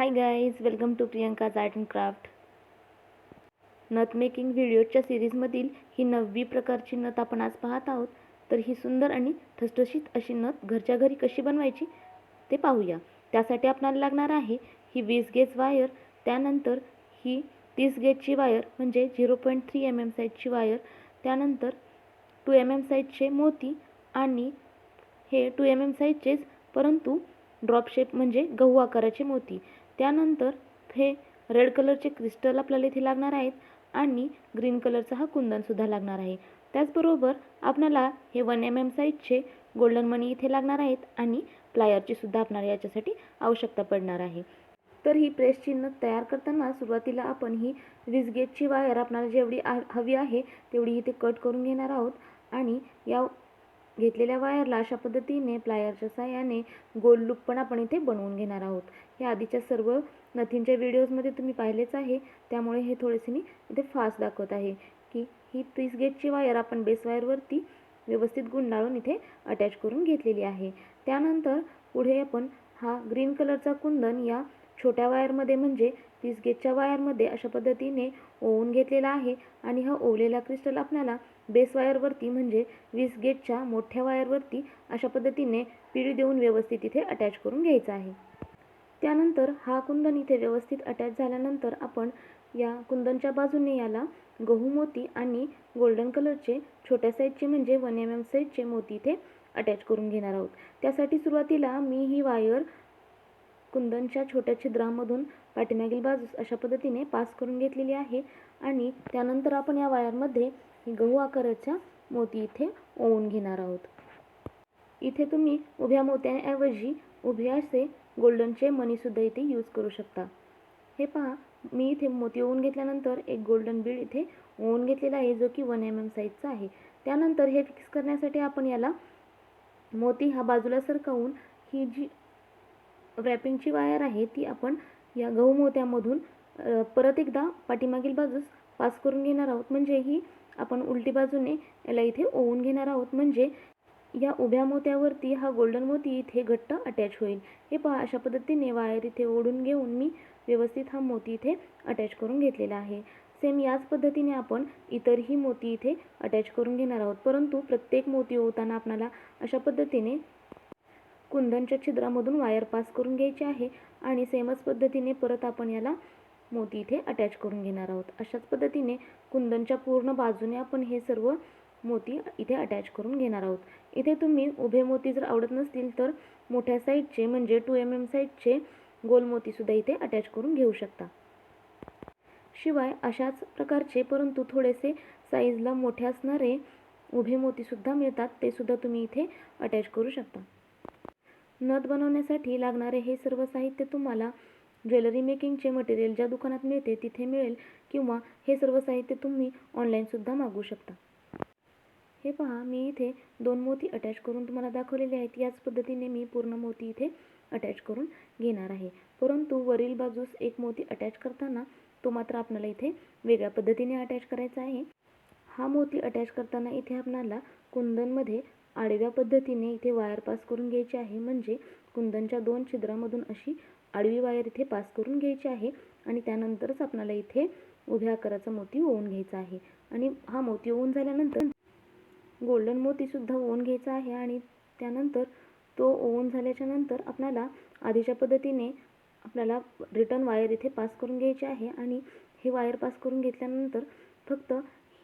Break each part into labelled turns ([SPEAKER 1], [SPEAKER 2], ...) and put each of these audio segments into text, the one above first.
[SPEAKER 1] Hi guys welcome to Priyanka's art and craft nath making व्हिडिओच्या सिरीजमधील ही नववी प्रकारची नथ आपण आज पाहत आहोत. तर ही सुंदर आणि ठसठशीत अशी नथ घरच्या घरी कशी बनवायची ते पाहूया. त्यासाठी आपणाला लागणार आहे ही वीस गेज वायर त्यानंतर ही तीस गेजची वायर म्हणजे zero point three m m साईजची वायर त्यानंतर टू एम एम साईजचे मोती आणि हे टू एम एम साईजचेच परंतु ड्रॉप शेप म्हणजे गहू आकाराचे मोती. त्यानंतर हे रेड कलरचे क्रिस्टल आपल्याला इथे लागणार आहेत आणि ग्रीन कलरचा हा कुंदनसुद्धा लागणार आहे. त्याचबरोबर आपल्याला हे वन एम एम साईजचे गोल्डन मनी इथे लागणार आहेत आणि प्लायरची सुद्धा याच्यासाठी आवश्यकता पडणार आहे. तर ही प्रेस चिन्ह तयार करताना सुरुवातीला आपण ही वीस गेजची वायर आपल्याला जेवढी आ हवी आहे तेवढी इथे कट करून घेणार आहोत. आणि या घेतलेल्या वायरला अशा पद्धतीने प्लायरच्या साह्याने गोल लूप पण आपण इथे बनवून घेणार आहोत. हे आधीच्या सर्व नथींच्या व्हिडिओजमध्ये तुम्ही पाहिलेच आहे. त्यामुळे हे थोडेसे मी इथे फास्ट दाखवत आहे की ही तीस गेटची वायर आपण बेस वायरवरती व्यवस्थित गुंडाळून इथे अटॅच करून घेतलेली आहे. त्यानंतर पुढे आपण हा ग्रीन कलरचा कुंदन या छोट्या वायरमध्ये म्हणजे तीस गेटच्या वायरमध्ये अशा पद्धतीने ओवून घेतलेला आहे आणि हा ओवलेला क्रिस्टल आपल्याला बेस वायरवरती म्हणजे वीस गेटच्या मोठ्या वायरवरती अशा पद्धतीने पिळी देऊन व्यवस्थित इथे अटॅच करून घ्यायचा आहे. त्यानंतर हा कुंदन इथे व्यवस्थित अटॅच झाल्यानंतर आपण या कुंदनच्या बाजूने याला गहू मोती आणि गोल्डन कलरचे छोट्या साईजचे म्हणजे वन एम एम साईजचे मोती इथे अटॅच करून घेणार आहोत. त्यासाठी सुरुवातीला मी ही वायर कुंदनच्या छोट्या छिद्रामधून पाठीमागील बाजूस अशा पद्धतीने पास करून घेतलेली आहे आणि त्यानंतर आपण या वायरमध्ये ही गहू आकाराच्या मोती इथे ओवून घेणार आहोत. इथे तुम्ही उभ्या मोत्याऐवजी उभे असे गोल्डनचे मनीसुद्धा इथे यूज करू शकता. हे पहा मी इथे मोती ओवून घेतल्यानंतर एक गोल्डन बीड इथे ओवून घेतलेला आहे जो की वन एम एम साईजचा आहे. त्यानंतर हे फिक्स करण्यासाठी आपण याला मोती हा बाजूला सरकवून ही जी रॅपिंगची वायर आहे ती आपण या गहू मोत्यामधून परत एकदा पाठीमागील बाजूस पास करून घेणार आहोत. म्हणजे ही आपण उलटी बाजूने याला इथे ओवून घेणार आहोत. म्हणजे या उभ्या मोत्यावरती हा गोल्डन मोती इथे घट्ट अटॅच होईल. हे पहा अशा पद्धतीने वायर इथे ओढून घेऊन मी व्यवस्थित हा मोती इथे अटॅच करून घेतलेला आहे. सेम याच पद्धतीने आपण इतरही मोती इथे अटॅच करून घेणार आहोत. परंतु प्रत्येक मोती ओवताना आपणाला अशा पद्धतीने कुंदनच्या छिद्रामधून वायर पास करून घ्यायची आहे. आणि सेमच पद्धतीने परत आपण याला मोती इथे अटॅच करून घेणार आहोत. अशाच पद्धतीने कुंदनच्या पूर्ण बाजूने आपण हे सर्व मोती इथे अटॅच करून घेणार आहोत. इथे तुम्ही उभे मोती जर आवडत नसतील तर मोठ्या साईजचे म्हणजे टू एम एम साईजचे गोल मोतीसुद्धा इथे अटॅच करून घेऊ शकता. शिवाय अशाच प्रकारचे परंतु थोडेसे साईजला मोठे असणारे उभे मोतीसुद्धा मिळतात ते सुद्धा तुम्ही इथे अटॅच करू शकता. नथ बनवण्यासाठी लागणारे हे सर्व साहित्य तुम्हाला ज्वेलरी मेकिंगचे मटेरियल ज्या दुकानात मिळते तिथे मिळेल किंवा हे सर्व साहित्य तुम्ही ऑनलाईनसुद्धा मागवू शकता. हे पहा मी इथे दोन मोती अटॅच करून तुम्हाला दाखवलेले आहेत. याच पद्धतीने मी पूर्ण मोती इथे अटॅच करून घेणार आहे. परंतु वरील बाजूस एक मोती अटॅच करताना तो मात्र आपल्याला इथे वेगळ्या पद्धतीने अटॅच करायचा आहे. हा मोती अटॅच करताना इथे आपणाला कुंदनमध्ये आडव्या पद्धतीने इथे वायर पास करून घ्यायची आहे. म्हणजे कुंदनच्या दोन छिद्रामधून अशी आडवी वायर इथे पास करून घ्यायची आहे आणि त्यानंतरच आपल्याला इथे उभ्या आकाराचा मोती ओवून घ्यायचा आहे. आणि हा मोती ओवून झाल्यानंतर गोल्डन मोतीसुद्धा ओवून घ्यायचा आहे आणि त्यानंतर तो ओवून झाल्याच्यानंतर आपल्याला आधीच्या पद्धतीने आपल्याला रिटर्न वायर इथे पास करून घ्यायची आहे आणि हे वायर पास करून घेतल्यानंतर फक्त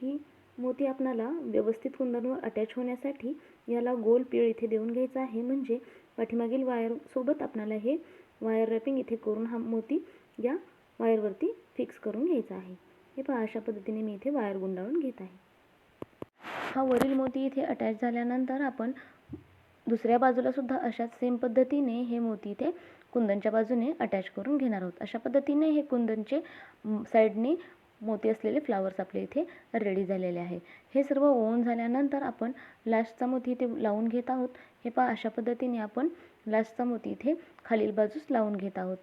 [SPEAKER 1] ही मोती आपणाला व्यवस्थित कुंदनवर अटॅच होण्यासाठी याला गोल पीळ इथे देऊन घ्यायचा आहे. म्हणजे पाठीमागील वायरसोबत आपणाला हे वायर रॅपिंग इथे करून हा मोती या वायरवरती फिक्स करून घ्यायचा आहे. हे पहा अशा पद्धतीने मी इथे वायर गुंडाळून घेत आहे. हा वरील मोती इथे अटॅच झाल्यानंतर आपण दुसऱ्या बाजूला सुद्धा अशाच सेम पद्धतीने हे मोती इथे कुंदनच्या बाजूने अटॅच करून घेणार आहोत. अशा पद्धतीने हे कुंदनचे साईडने मोती असलेले फ्लावर्स आपले इथे रेडी झालेले आहे. हे सर्व ओवून झाल्यानंतर आपण लास्टचा मोती इथे लावून घेत आहोत. हे पहा अशा पद्धतीने आपण लास्टचा मोती इथे खालील बाजूस लावून घेत आहोत.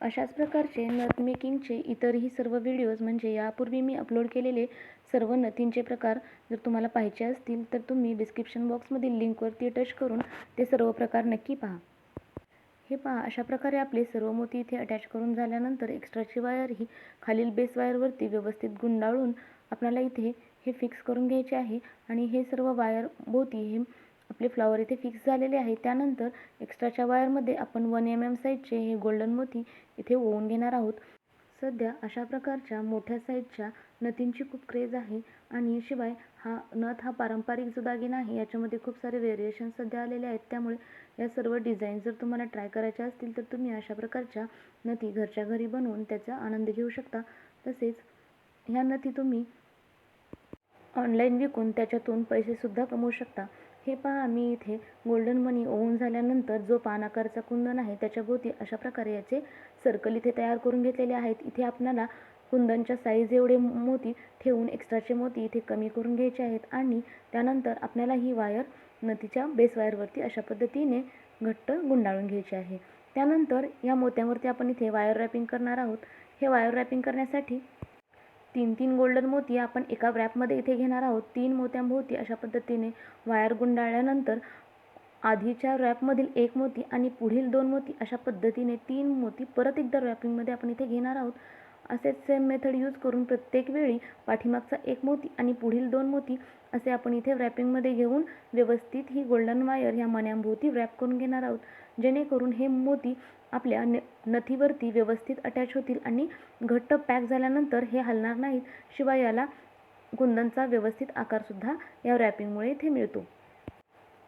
[SPEAKER 1] अशाच प्रकारचे नथ मेकिंगचे इतरही सर्व व्हिडिओज म्हणजे यापूर्वी मी अपलोड केलेले सर्व नथींचे प्रकार जर तुम्हाला पाहिजे असतील तर तुम्ही डिस्क्रिप्शन बॉक्समधील लिंकवरती टच करून ते सर्व प्रकार नक्की पहा. हे पहा अशा प्रकारे आपले सर्व मोती इथे अटॅच करून झाल्यानंतर एक्स्ट्राची वायर ही खालील बेस वायरवरती व्यवस्थित गुंडाळून आपल्याला इथे हे फिक्स करून घ्यायचे आहे. आणि हे सर्व वायर भोवती हे आपले फ्लावर इथे फिक्स झालेले आहे. त्यानंतर एक्स्ट्राच्या वायरमध्ये आपण वन एम एम साईजचे हे गोल्डन मोती इथे ओवून घेणार आहोत. सध्या अशा प्रकारच्या मोठ्या साईजच्या नथींची खूप क्रेज आहे आणि शिवाय हा नथ हा पारंपरिक जो दागिना आहे. याच्यामध्ये खूप सारे व्हेरिएशन सध्या आलेले आहेत. त्यामुळे या सर्व डिझाईन जर तुम्हाला ट्राय करायच्या असतील तर तुम्ही अशा प्रकारच्या नथी घरच्या घरी बनवून त्याचा आनंद घेऊ शकता. तसेच ह्या नथी तुम्ही ऑनलाईन विकून त्याच्यातून पैसेसुद्धा कमवू शकता. हे पहा मी इथे गोल्डन मनी ओवून झाल्यानंतर जो पानाकारचा कुंदन आहे त्याच्याभोवती अशा प्रकारे याचे सर्कल इथे तयार करून घेतलेले आहेत. इथे आपल्याला कुंदनच्या साईज एवढे मोती ठेवून एक्स्ट्राचे मोती इथे कमी करून घ्यायचे आहेत आणि त्यानंतर आपल्याला ही वायर नदीच्या बेस वायरवरती अशा पद्धतीने घट्ट गुंडाळून घ्यायची आहे. त्यानंतर या मोत्यांवरती आपण इथे वायर रॅपिंग करणार आहोत. हे वायर रॅपिंग करण्यासाठी तीन तीन गोल्डन मोती आपण एका रॅपमध्ये इथे घेणार आहोत. तीन मोत्यांभोवती अशा पद्धतीने वायर गुंडाळल्यानंतर आधीच्या रॅपमधील एक मोती आणि पुढील दोन मोती अशा पद्धतीने तीन मोती परत एकदा रॅपिंगमध्ये आपण इथे घेणार आहोत. असेच सेम मेथड यूज करून प्रत्येक वेळी पाठीमागचा एक मोती आणि पुढील दोन मोती असे आपण इथे रॅपिंगमध्ये घेऊन व्यवस्थित ही गोल्डन वायर ह्या मण्यांभोवती रॅप करून घेणार आहोत. जेणेकरून हे मोती आपल्या न नथीवरती व्यवस्थित अटॅच होतील आणि घट्ट पॅक झाल्यानंतर हे हलणार नाहीत शिवाय याला कुंदनचा व्यवस्थित आकारसुद्धा या रॅपिंगमुळे इथे मिळतो.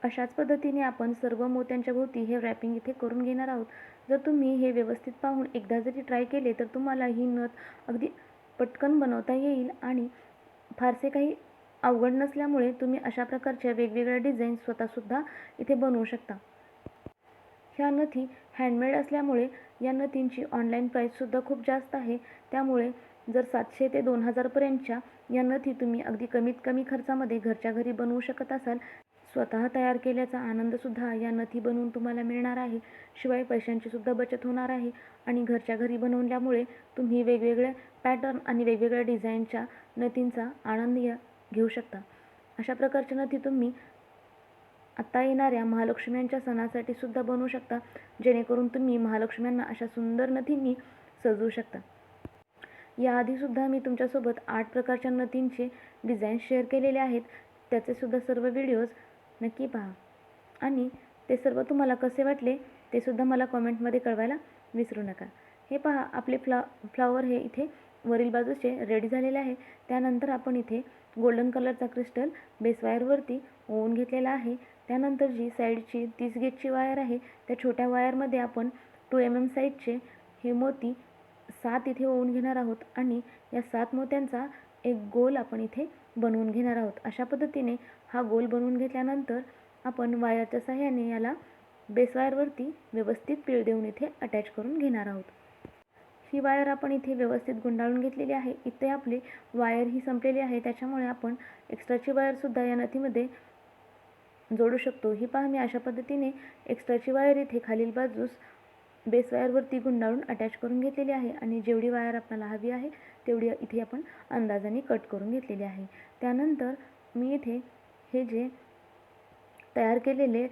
[SPEAKER 1] अशाच पद्धतीने आपण सर्व मोत्यांच्या भोवती हे रॅपिंग इथे करून घेणार आहोत. जर तुम्ही हे व्यवस्थित पाहून एकदा जरी ट्राय केले तर तुम्हाला ही नथ अगदी पटकन बनवता येईल आणि फारसे काही अवघड नसल्यामुळे तुम्ही अशा प्रकारच्या वेगवेगळ्या डिझाईन स्वतःसुद्धा इथे बनवू शकता. ह्या नथी हँडमेड असल्यामुळे या नथींची ऑनलाईन प्राईससुद्धा खूप जास्त आहे. त्यामुळे जर सातशे ते दोन हजारपर्यंतच्या या नथी तुम्ही अगदी कमीत कमी खर्चामध्ये घरच्या घरी बनवू शकत असाल स्वतः तयार केल्याचा आनंदसुद्धा या नथी बनवून तुम्हाला मिळणार आहे. शिवाय पैशांचीसुद्धा बचत होणार आहे आणि घरच्या घरी बनवल्यामुळे तुम्ही वेगवेगळ्या पॅटर्न आणि वेगवेगळ्या डिझाईनच्या नथींचा आनंद या घेऊ शकता. अशा प्रकारच्या नथी तुम्ही आत्ता येणाऱ्या महालक्ष्म्यांच्या सणासाठी सुद्धा बनवू शकता. जेणेकरून तुम्ही महालक्ष्म्यांना अशा सुंदर नथींनी सजवू शकता. याआधीसुद्धा मी तुमच्यासोबत आठ प्रकारच्या नथींचे डिझाईन शेअर केलेले आहेत. त्याचे सुद्धा सर्व व्हिडिओज नक्की पहा. आणि ते सर्व तुम्हाला कसे वाटले ते सुद्धा मला कॉमेंटमध्ये कळवायला विसरू नका. हे पहा आपले फ्ला फ्लावर हे इथे वरील बाजूचे रेडी झालेले आहे. त्यानंतर आपण इथे गोल्डन कलरचा क्रिस्टल बेसवायरवरती ओवून घेतलेला आहे. त्यानंतर जी साईडची तीस गेजची वायर आहे त्या छोट्या वायरमध्ये आपण टू एम एम साईजचे हे मोती सात इथे ओवून घेणार आहोत आणि या सात मोत्यांचा एक गोल आपण इथे बनवून घेणार आहोत. अशा पद्धतीने हा गोल बनवून घेतल्यानंतर आपण वायरच्या सहाय्याने याला बेस वायरवरती व्यवस्थित पीळ देऊन इथे अटॅच करून घेणार आहोत. ही वायर आपण इथे व्यवस्थित गुंडाळून घेतलेली आहे. इथे आपली वायर ही संपलेली आहे. त्याच्यामुळे आपण एक्स्ट्राची वायरसुद्धा या नथीमध्ये जोडू शकतो. ही पहा मी अशा पद्धतीने एक्स्ट्राची वायर इथे खालील बाजूस बेस वायरवरती गुंडाळून अटॅच करून घेतलेली आहे आणि जेवढी वायर आपल्याला हवी आहे तेवढी इथे आपण अंदाजाने कट करून घेतलेली आहे. त्यानंतर मी इथे हे जे तयार केलेले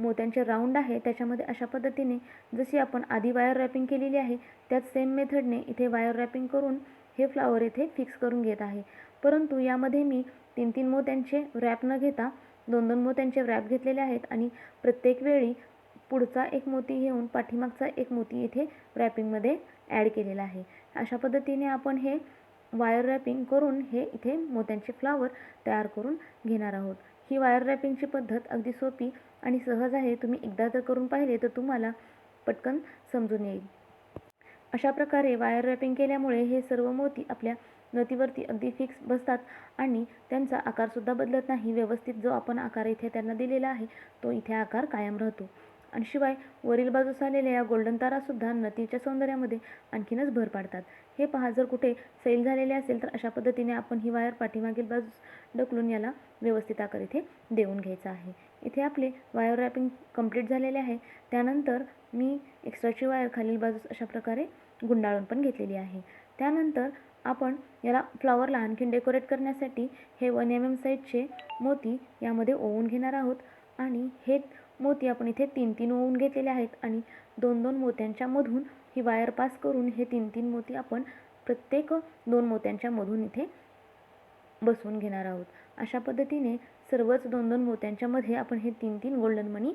[SPEAKER 1] मोत्यांचे राऊंड आहे त्याच्यामध्ये अशा पद्धतीने जशी आपण आधी वायर रॅपिंग केलेली आहे त्याच सेम मेथडने इथे वायर रॅपिंग करून हे फ्लावर इथे फिक्स करून घेत आहे. परंतु यामध्ये मी तीन तीन मोत्यांचे रॅप न घेता दोन दोन मोत्यांचे रॅप घेतलेले आहेत आणि प्रत्येक वेळी पुढचा एक मोती घेऊन पाठीमागचा एक मोती इथे रॅपिंगमध्ये ॲड केलेला आहे. अशा पद्धतीने आपण हे वायर रॅपिंग करून हे इथे मोत्यांचे फ्लावर तयार करून घेणार आहोत. ही वायर रॅपिंगची पद्धत अगदी सोपी आणि सहज आहे. तुम्ही एकदा जर करून पाहिले तर तुम्हाला पटकन समजून येईल. अशा प्रकारे वायर रॅपिंग केल्यामुळे हे सर्व मोती आपल्या नदीवरती अगदी फिक्स बसतात आणि त्यांचा आकारसुद्धा बदलत नाही. व्यवस्थित जो आपण आकार इथे त्यांना दिलेला आहे तो इथे आकार कायम राहतो. आणि शिवाय वरील बाजूस आलेल्या या गोल्डन तारासुद्धा नदीच्या सौंदर्यामध्ये आणखीनच भर पाडतात. हे पहा जर कुठे सैल झालेले असेल तर अशा पद्धतीने आपण ही वायर पाठीमागील बाजूस ढकलून याला व्यवस्थित आकार इथे देऊन घ्यायचा आहे. इथे आपले वायर रॅपिंग कंप्लीट झालेले आहे. त्यानंतर मी एक्स्ट्राची वायर खालील बाजूस अशा प्रकारे गुंडाळून पण घेतलेली आहे. त्यानंतर आपण याला फ्लॉवरला आणखीन डेकोरेट करण्यासाठी हे वन एम एम साईजचे मोती यामध्ये ओवून घेणार आहोत. आणि हे मोती आपण इथे तीन तीन ओवून घेतलेले आहेत आणि दोन दोन मोत्यांच्यामधून ही वायर पास करून हे तीन तीन मोती आपण प्रत्येक दोन मोत्यांच्यामधून इथे बसवून घेणार आहोत. अशा पद्धतीने सर्वच दोन दोन मोत्यांच्यामध्ये आपण हे तीन तीन गोल्डन मनी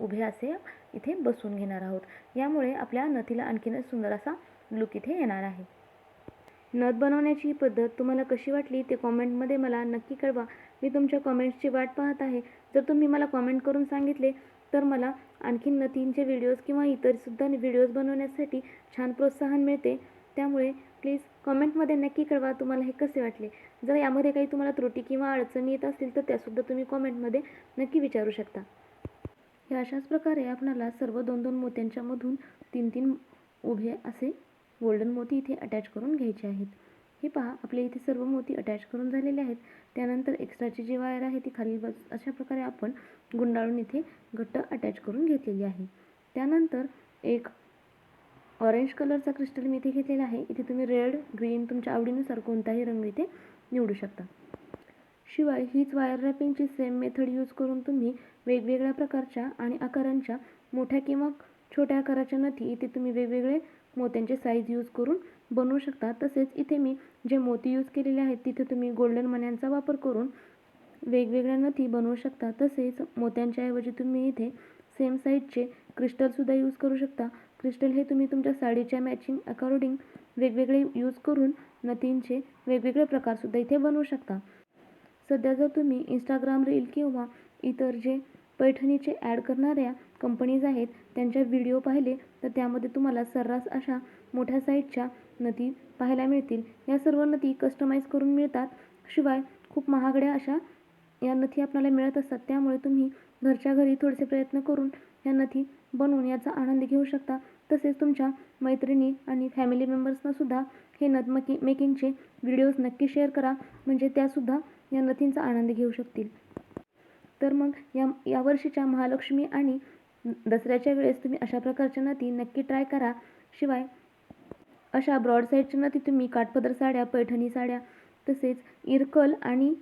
[SPEAKER 1] उभे असे इथे बसवून घेणार आहोत. यामुळे आपल्या नथीला आणखीनच सुंदर असा लुक इथे येणार आहे. नथ बनवण्याची ही पद्धत तुम्हाला कशी वाटली ते कॉमेंटमध्ये मला नक्की कळवा. मी तुमच्या कॉमेंट्सची वाट पाहत आहे. जर तुम्ही मला कॉमेंट करून सांगितले तर मला आणखीन नथींचे व्हिडिओज किंवा इतरसुद्धा व्हिडिओज बनवण्यासाठी छान प्रोत्साहन मिळते. त्यामुळे प्लीज कॉमेंटमध्ये नक्की कळवा तुम्हाला हे कसे वाटले. जर यामध्ये काही तुम्हाला त्रुटी किंवा अडचणी येत असतील तर त्यासुद्धा तुम्ही कॉमेंटमध्ये नक्की विचारू शकता. या अशाच प्रकारे आपणाला सर्व दोन दोन मोत्यांच्यामधून तीन तीन उभे असे गोल्डन मोती इथे अटॅच करून घ्यायचे आहेत. हे पहा आपले इथे सर्व मोती अटॅच करून झालेले आहेत. त्यानंतर एक्स्ट्राची जी वायर आहे ती खाली बस अशा प्रकारे आपण गुंडाळून इथे घट्ट अटॅच करून घेतलेली आहे. त्यानंतर एक ऑरेंज कलरचा क्रिस्टल मी इथे घेतलेला आहे. इथे तुम्ही रेड ग्रीन तुमच्या आवडीनुसार कोणताही रंग इथे निवडू शकता. शिवाय हीच वायर रॅपिंगची सेम मेथड यूज करून तुम्ही वेगवेगळ्या प्रकारच्या आणि आकारांच्या मोठ्या किंवा छोट्या आकाराच्या नथी इथे तुम्ही वेगवेगळे मोत्यांचे साईज यूज करून बनवू शकता. तसेच इथे मी जे मोती यूज केलेले आहेत तिथे तुम्ही गोल्डन मण्यांचा वापर करून वेगवेगळ्या नथी बनवू शकता. तसेच मोत्यांच्या ऐवजी तुम्ही इथे सेम साईजचे क्रिस्टलसुद्धा यूज करू शकता. क्रिस्टल हे तुम्ही तुमच्या साडीच्या मॅचिंग अकॉर्डिंग वेगवेगळे यूज करून नथींचे वेगवेगळे प्रकारसुद्धा इथे बनवू शकता. सध्या जर तुम्ही इंस्टाग्राम रील किंवा इतर जे पैठणीचे ॲड करणाऱ्या कंपनीज आहेत त्यांच्या व्हिडिओ पाहिले तर त्यामध्ये तुम्हाला सर्रास अशा मोठ्या साईजच्या नदी पाहायला मिळतील. या सर्व नदी कस्टमाइज करून मिळतात. शिवाय खूप महागड्या अशा या नथी आपल्याला मिळत असतात. त्यामुळे तुम्ही घरच्या घरी थोडेसे प्रयत्न करून या नथी बनवून याचा आनंद घेऊ शकता. तसेच तुमच्या मैत्रिणी आणि फॅमिली मेंबर्सनासुद्धा हे नथ मकी मेकिंगचे व्हिडिओज नक्की शेअर करा. म्हणजे त्यासुद्धा या नथींचा आनंद घेऊ शकतील. तर मग या यावर्षीच्या महालक्ष्मी आणि दसऱ्याच्या वेळेस तुम्ही अशा प्रकारच्या नती नक्की ट्राय करा. शिवाय अशा ब्रॉड साईडच्या तुम्ही काठपदर साड्या पैठणी साड्या तसेच इरकल आणि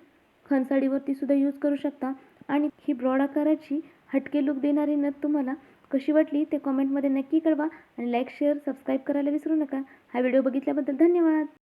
[SPEAKER 1] खनसाडीवरती सुद्धा यूज करू शकता. आणि ही ब्रॉड आकाराची हटके लुक देणारी नथ तुम्हाला कशी वाटली ते कॉमेंटमध्ये नक्की कळवा. आणि लाईक शेअर सबस्क्राईब करायला विसरू नका. हा व्हिडिओ बघितल्याबद्दल धन्यवाद.